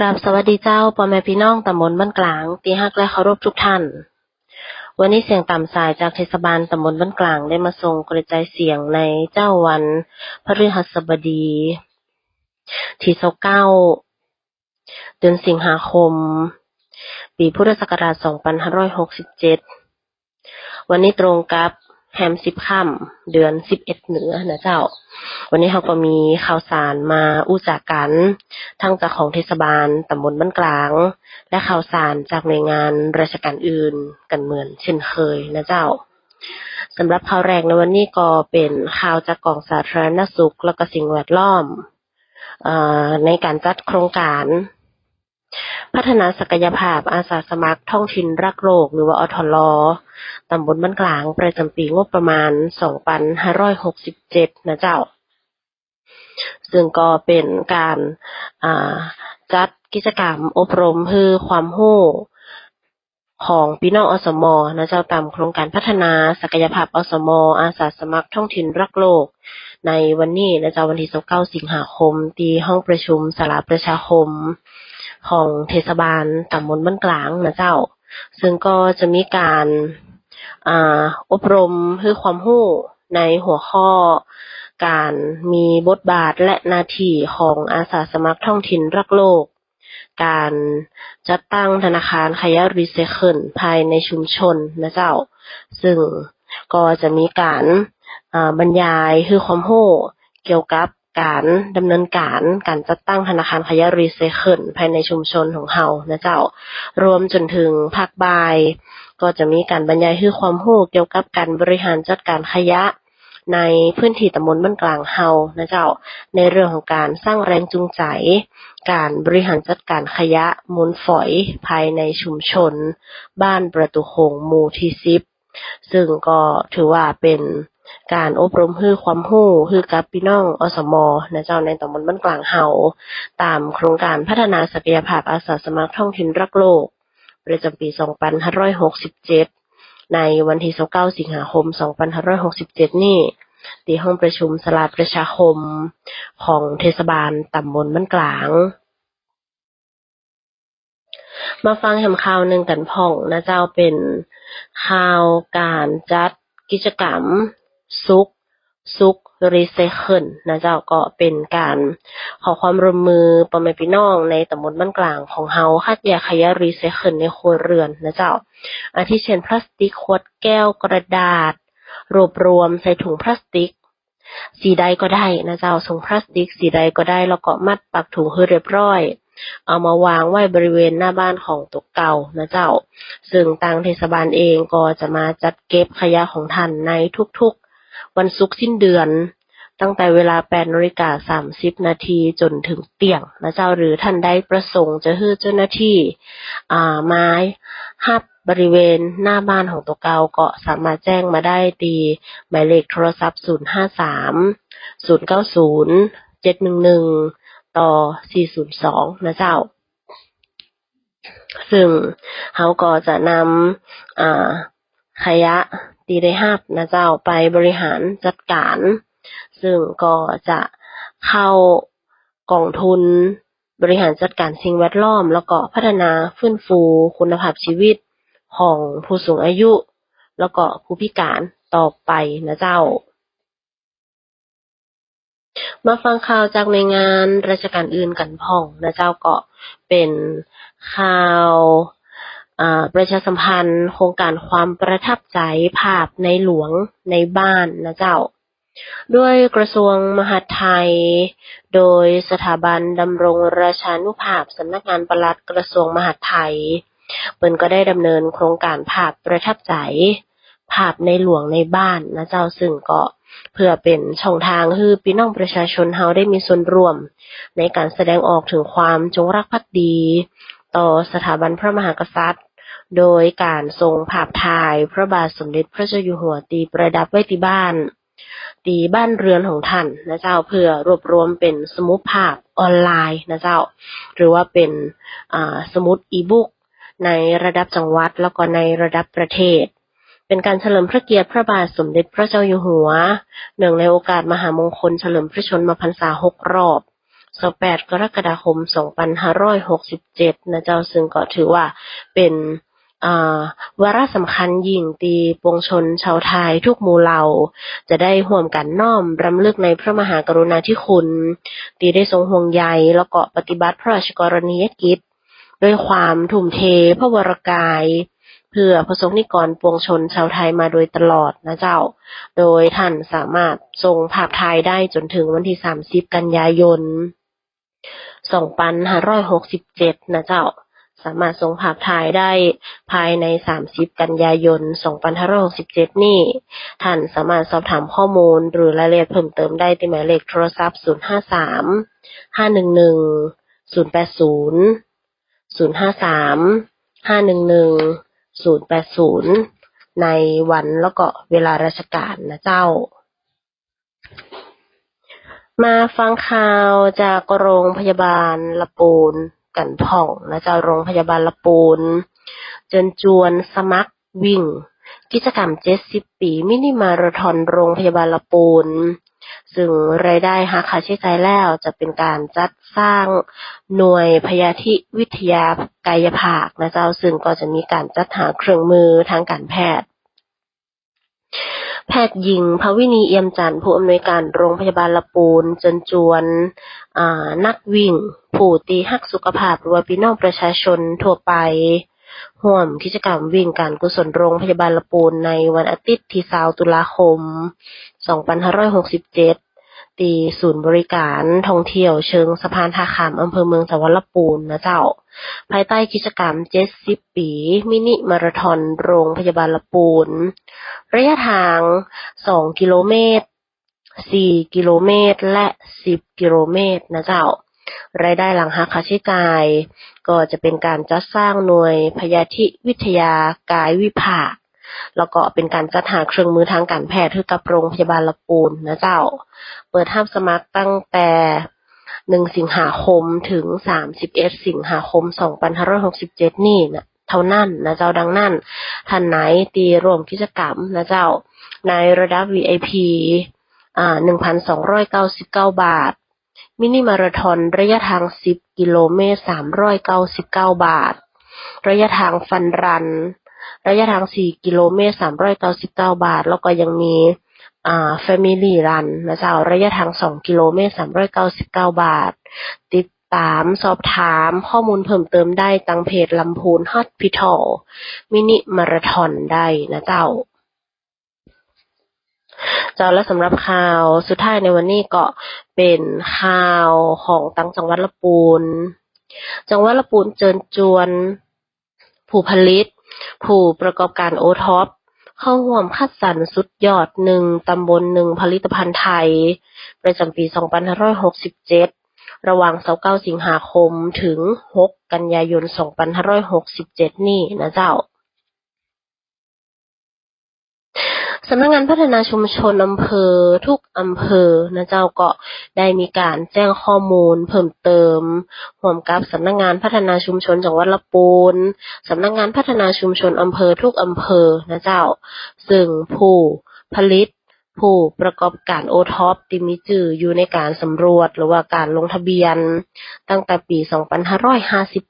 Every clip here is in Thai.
กราบสวัสดีเจ้าพ่อแม่พี่น้องตำบลบ้านกลางตีฮักและเคารพทุกท่าน วันนี้เสียงต่ำสายจากเทศบาลตำบลบ้านกลางได้มาส่งกระจายเสียงในเจ้าวันพฤหัสบดีที่เก้าเดือนสิงหาคม ปีพุทธศักราช 2567 วันนี้ตรงกับ แฮมสิบค่ำเดือนสิบเอ็ดเหนือนะเจ้า วันนี้เขาก็มีข่าวสารมาอู้จากกัน ทั้งจากของเทศบาลตำบลบ้านกลาง และข่าวสารจากหน่วยงานราชการอื่นกันเหมือนเช่นเคยนะเจ้าสำหรับข่าวแรกในวันนี้ก็เป็นข่าวจากกองสาธารณสุขและก็สิ่งแวดล้อมอในการจัดโครงการ พัฒนาศักยภาพอาสาสมัครท้องถิ่นรักโลกหรือว่าอทลตำบลบ้านกลาง ประจำปีงบประมาณ 2567 นะเจ้า ซึ่งก็เป็นการจัดกิจกรรมอบรมเพื่อความรู้ของพี่น้องอสมอนะเจ้าตามโครงการพัฒนาศักยภาพอสมอาสาสมัครท้องถิ่นรักโลก ในวันนี้นะเจ้าวันที่29สิงหาคม ที่ห้องประชุมสาราประชาคม ของเทศบาลตำบลบ้านกลางนะเจ้า ซึ่งก็จะมีการอบรมเพื่อความรู้ในหัวข้อการมีบทบาทและหน้าที่ของอาสาสมัครท้องถิ่นรักโลก การจัดตั้งธนาคารขยะรีไซเคิลภายในชุมชนนะเจ้า ซึ่งก็จะมีการบรรยายคือความรู้เกี่ยวกับ การดำเนินการการจัดตั้งธนาคารขยะรีไซเคิลภายในชุมชนของเฮานะเจ้ารวมจนถึงภาคบ่าย ก็จะมีการบรรยายคือความรู้เกี่ยวกับการบริหารจัดการขยะในพื้นที่ตำบลบ้านกลางเฮานะเจ้า ในเรื่องของการสร้างแรงจูงใจ การบริหารจัดการขยะมูลฝอยภายในชุมชน บ้านประตูโงหมู่ที่สิบซึ่งก็ถือว่าเป็น การอบรมฮือความรู้ฮือกับพี่น้องอสมนะเจ้าในตำบลบ้านกลางเฮาตามโครงการพัฒนาศักยภาพอาสาสมัครท้องถิ่นรักโลก ประจำปี 2567 ในวันที่29สิงหาคม 2567 นี่ที่ห้องประชุมสลาประชาคมของเทศบาลตำบลบ้านกลาง มาฟังแหมข่าวหนึ่งกันพ่องนะเจ้าเป็นข่าวการจัดกิจกรรม ซุกซุกรีไซเคิลนะเจ้าก็เป็นการขอความร่วมมือปอมพี่น้องในตำบลบ้านกลางของเฮาคัดแยกขยะรีไซเคิลในครัวเรือนนะเจ้า อาทิเช่นพลาสติกขวดแก้วกระดาษ รวบรวมใส่ถุงพลาสติก สีใดก็ได้นะเจ้าถุงพลาสติก สีใดก็ได้แล้วก็มัดปักถุงให้เรียบร้อย เอามาวางไว้บริเวณหน้าบ้านของตกเก่านะเจ้า ซึ่งทางเทศบาลเองก็จะมาจัดเก็บขยะของท่านในทุกๆ วันศุกร์สิ้นเดือน ตั้งแต่เวลา8นาฬิกา30 นาทีจนถึงเตี่ยงนะเจ้าหรือท่านใดประสงค์จะให้เจ้าหน้าที่อ่ามาฮับบริเวณหน้าบ้านของตัวเกาก็สามารถแจ้งมาได้ตีหมายเลขโทรศัพท์ 053 090 711 ต่อ 402 นะเจ้า ซึ่งเขาก็จะนำขยะ ตีได้หับนะเจ้าไปบริหารจัดการ ซึ่งก็จะเข้ากองทุนบริหารจัดการสิ่งแวดล้อม แล้วก็พัฒนาฟื้นฟูคุณภาพชีวิตของผู้สูงอายุ แล้วก็ผู้พิการต่อไปนะเจ้า มาฟังข่าวจากในงานราชการอื่นกันพ่องนะเจ้าก็เป็นข่าว ประชาสัมพันธ์โครงการความประทับใจภาพในหลวงในบ้านนะเจ้า ด้วยกระทรวงมหาดไทย โดยสถาบันดำรงราชานุภาพสำนักงานปลัดกระทรวงมหาดไทย เปิ้นก็ได้ดำเนินโครงการภาพประทับใจ ภาพในหลวงในบ้านนะเจ้าซึ่งก็เพื่อเป็นช่องทางให้พี่น้องประชาชนเฮาได้มีส่วนร่วม ในการแสดงออกถึงความจงรักภักดี ต่อสถาบันพระมหากษัตริย์ โดยการทรงภาพถ่ายพระบาทสมเด็จพระเจ้าอยู่หัวตีประดับไว้ที่บ้าน ตีบ้านเรือนของท่านนะเจ้าเพื่อรวบรวมเป็นสมุดภาพออนไลน์นะเจ้า หรือว่าเป็นสมุดอีบุ๊กในระดับจังหวัดแล้วก็ในระดับประเทศ เป็นการเฉลิมพระเกียรติพระบาทสมเด็จพระเจ้าอยู่หัวหนึ่งในโอกาสมหามงคลเฉลิมพระชนมพรรษาหกรอบ28กรกฎาคม 2567 นะเจ้าซึ่งก็ถือว่าเป็น วาระสำคัญยิ่งตีปวงชนชาวไทยทุกหมู่เหล่า จะได้ห่วมกันน้อมรำลึกในพระมหากรุณาธิคุณ ตีได้ทรงห่วงใยแล้วก็ปฏิบัติพระราชกรณียกิจด้วยความทุ่มเทพระวรกาย เพื่อประสงค์นิกรปวงชนชาวไทยมาโดยตลอดนะเจ้า โดยท่านสามารถทรงภาพถ่ายได้จนถึงวันที่ 30 กันยายน 2567 นะเจ้า สามารถส่งภาพถ่ายได้ภายใน 30 กันยายน 2567 นี้ ท่านสามารถสอบถามข้อมูลหรือรายละเอียดเพิ่มเติมได้ที่หมายเลขโทรศัพท์ 053 511 080 053 511 080 ในวันแล้วก็เวลาราชการนะเจ้า มาฟังข่าวจากโรงพยาบาลละปูน กันพ่องนะเจ้าโรงพยาบาลละปูนเจิญจวนสมัครวิ่ง กิจกรรม70ปีมินิมาราธอนโรงพยาบาลละปูนซึ่งรายได้หักค่าใช้จ่ายแล้วจะเป็นการจัดสร้างหน่วยพยาธิวิทยากายภาคนะเจ้าซึ่งก็จะมีการจัดหาเครื่องมือทางการแพทย์ แพทย์หญิงภวินีเอี่ยมจันทร์ผู้อำนวยการโรงพยาบาลละปูนจนจวนนักวิ่ง ผู้ตีฮักสุขภาพหรือว่าพี่น้องประชาชนทั่วไปร่วมกิจกรรมวิ่งการกุศลโรงพยาบาลละปูนในวันอาทิตย์ที่20ตุลาคม 2567 ตีศูนย์บริการท่องเที่ยวเชิงสะพานท่าขามอำเภอเมืองจังหวัดลำปูนนะเจ้า ภายใต้กิจกรรม 70 ปี มินิมาราธอนโรงพยาบาลละปูน ระยะทาง 2 กิโลเมตร 4 กิโลเมตร และ 10 กิโลเมตรนะเจ้า รายได้หลังหักค่าใช้จ่าย ก็จะเป็นการจัดสร้างหน่วยพยาธิวิทยากายวิภาค แล้วก็เป็นการจัดหาเครื่องมือทางการแพทย์ให้กับโรงพยาบาลละปูนนะเจ้า เปิดรับสมัครตั้งแต่1สิงหาคมถึง31สิงหาคม2567นี่นะเท่านั้นนะเจ้าดังนั้นท่านไหนตีรวมกิจกรรมนะเจ้า ในระดับ VIP อ่า1,299บาท มินิมาราธอนระยะทาง 10 กิโลเมตร 399 บาท ระยะทางฟันรัน ระยะทาง 4 กิโลเมตร 399 บาท แล้วก็ยังมีอ่า Family Run นะเจ้าระยะทาง 2 กิโลเมตร 399 บาท ติดตามสอบถามข้อมูลเพิ่มเติมได้ตังเพจลำพูนฮอสพิทอลมินิมาราธอนได้นะเจ้า จ้าและสำหรับข่าวสุดท้ายในวันนี้ก็เป็นข่าวของตังจังหวัดละปูน จังหวัดละปูนเจิญจวน ผู้ผลิต ผู้ประกอบการโอท็อปเข้าร่วมคัดสรรสุดยอดหนึ่งตำบลหนึ่งผลิตภัณฑ์ไทย ประจำปี 2567 ระหว่าง29สิงหาคมถึง 6 กันยายน 2567 นี่นะเจ้า สำนักงานพัฒนาชุมชนอำเภอทุกอำเภอนะเจ้าก็ได้มีการแจ้งข้อมูล เพิ่มเติมร่วมกับสำนักงานพัฒนาชุมชนจังหวัดละปูนสำนักงานพัฒนาชุมชนอำเภอทุกอำเภอนะเจ้า ซึ่งผู้ผลิตผู้ประกอบการโอท็อปที่มีชื่ออยู่ในการสำรวจหรือว่าการลงทะเบียน ตั้งแต่ปี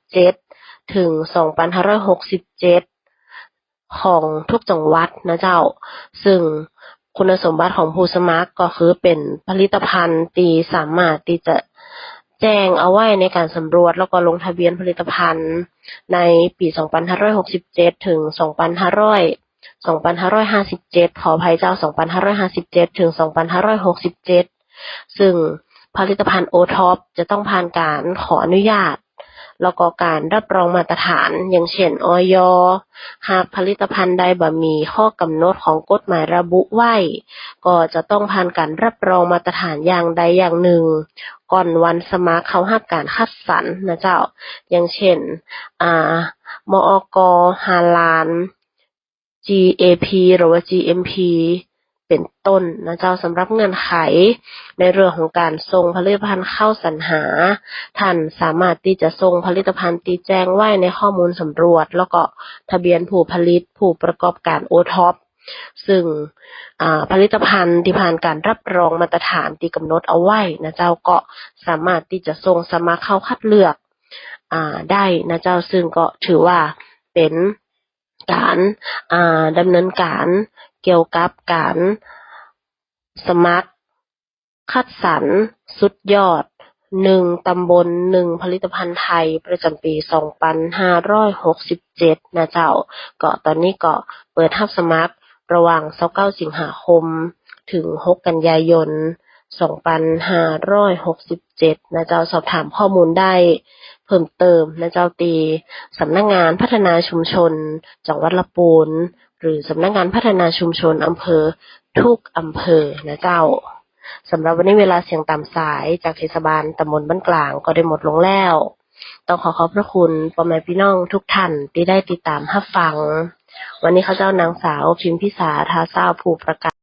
2557 ถึง 2567 ของทุกจังหวัดนะเจ้า ซึ่งคุณสมบัติของผู้สมัครก็คือเป็นผลิตภัณฑ์ที่สามารถที่จะแจ้งเอาไว้ในการสำรวจแล้วก็ลงทะเบียนผลิตภัณฑ์ในปี 2567 ถึง 2500 2557 ขออภัยเจ้า 2557 ถึง 2567 ซึ่งผลิตภัณฑ์โอท็อปจะต้องผ่านการขออนุญาต แล้วก็การรับรองมาตรฐาน อย่างเช่นออยหากผลิตภัณฑ์ใดบ่มีข้อกำหนดของกฎหมายระบุไว้ ก็จะต้องผ่านการรับรองมาตรฐานอย่างใดอย่างหนึ่ง ก่อนวันสมัครเขาหักการคัดสรรนะเจ้า อย่างเช่นอ่ามอกฮาลาน GAP หรือว่า GMP เป็นต้นนะเจ้าสำหรับเงื่อนไข ในเรื่องของการส่งผลิตภัณฑ์เข้าสรรหา ท่านสามารถที่จะส่งผลิตภัณฑ์ตีแจ้งไว้ในข้อมูลสำรวจ แล้วก็ทะเบียนผู้ผลิตผู้ประกอบการโอท็อปซึ่งผลิตภัณฑ์ที่ผ่านการรับรองมาตรฐานที่กำหนดเอาไว้นะเจ้าก็สามารถที่จะส่งสมัครเข้าคัดเลือกอได้นะเจ้าซึ่งก็ถือว่าเป็นการดำเนินการ เกี่ยวกับการสมัคร คัดสรรสุดยอดหนึ่งตำบลหนึ่งผลิตภัณฑ์ไทยประจำปี 2567 นะเจ้า ก็ตอนนี้ก็เปิดรับสมัครระหว่าง 29 สิงหาคม ถึง 6 กันยายน 2567 นะเจ้าสอบถามข้อมูลได้ เพิ่มเติมนะเจ้าตีสำนักงานพัฒนาชุมชน จังหวัดละปูน หรือสำนักงานพัฒนาชุมชนอำเภอทุกอำเภอนะเจ้าสำหรับวันนี้เวลาเสียงตามสายจากเทศบาลตำบลบ้านกลางก็ได้หมดลงแล้ว ต้องขอขอบพระคุณพ่อแม่พี่น้องทุกท่านที่ได้ติดตามรับฟัง วันนี้เขาเจ้านางสาวพิมพิสาทาเศร้าผู้ประกาศ